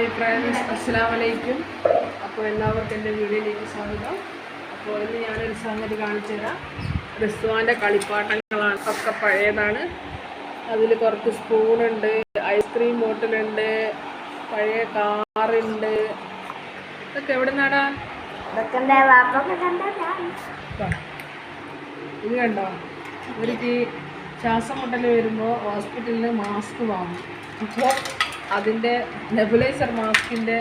Hi friends അസ്സാം വലൈക്കും അപ്പോൾ എല്ലാവർക്കും എന്റെ വീഡിയോയിലേക്ക് സ്വാഗതം. അപ്പോൾ ഇന്ന് ഞാനൊരു സംഗതി കാണിച്ചു തരാം. റിസ്വാന്റെ കളിപ്പാട്ടങ്ങളാണ്. ഒക്കെ പഴയതാണ്. അതിൽ കുറച്ച് സ്പൂണുണ്ട് ഐസ്ക്രീം ബോട്ടിലുണ്ട് പഴയ കാറുണ്ട്. ഇതൊക്കെ എവിടെ നിന്നാടാ ഇത് കണ്ടോ? ഇവർക്ക് ശ്വാസം മുട്ടൽ വരുമ്പോൾ ഹോസ്പിറ്റലിൽ മാസ്ക് വാങ്ങും. അപ്പോൾ അതിന്റെ നെബുലൈസർ മാസ്കിന്റെ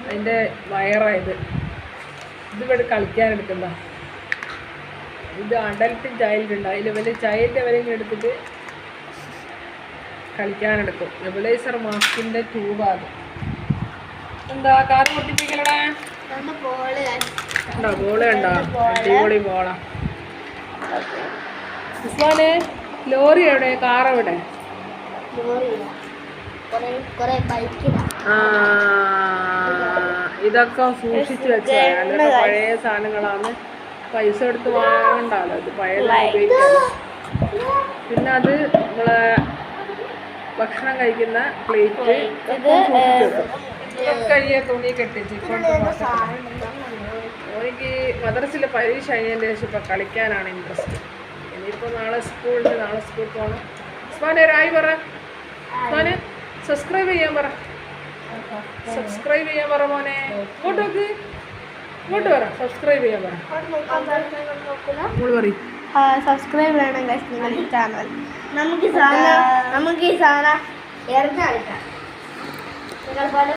അതിന്റെ വയറായത്. ഇത് ഇവിടെ കളിക്കാൻ ഇത് അഡൽട്ട് ചൈൽഡ് ഉണ്ട്. അതിൽ വലിയ ചൈൽഡ് വരെയും എടുത്തിട്ട് കളിക്കാനെടുക്കും നെബുലൈസർ മാസ്കിന്റെ ട്യൂബാണ് എന്താ കാർ പൊട്ടിപ്പിക്കലടാ? ഉണ്ടോ ബോൾ കണ്ടോ? അടിപൊളി ബോളാ ഉസ്മാനെ ലോറി എവിടെ? കാർ എവിടെ ഇതൊക്കെ സൂക്ഷിച്ചു വെച്ചതാണ് പഴയ സാധനങ്ങളാണ്. പൈസ എടുത്ത് വാങ്ങണ്ടല്ലോ അത് പഴയ പിന്നെ അത് നമ്മളെ ഭക്ഷണം കഴിക്കുന്ന പ്ലേറ്റ് കഴിയ തുണി കെട്ടിച്ച് എനിക്ക് മദ്രസിൽ പരീക്ഷ കഴിഞ്ഞതിന് ശേഷം ഇപ്പം കളിക്കാനാണ് ഇൻട്രസ്റ്റ് ഇനിയിപ്പോൾ നാളെ സ്കൂളിൽ നാളെ സ്കൂളിൽ പോകണം ഉസ്മാനെ ഒരായി പറ. ഉസ്മാനെ സബ്സ്ക്രൈബ് ചെയ്യാൻ പറ. സബ്സ്ക്രൈബ് ചെയ്യാൻ പറ മോനെ. ഇങ്ങോട്ട് നോക്ക്. ഇങ്ങോട്ട് പറ സബ്സ്ക്രൈബ് ചെയ്യാൻ പറ. നമ്മൾ പറയും സബ്സ്ക്രൈബ് വേണം ഗൈസ് നിങ്ങളുടെ ചാനൽ നമുക്ക് ഈ സാധനം നമുക്ക് ഈ സാധനം കളിക്കാം നിങ്ങൾ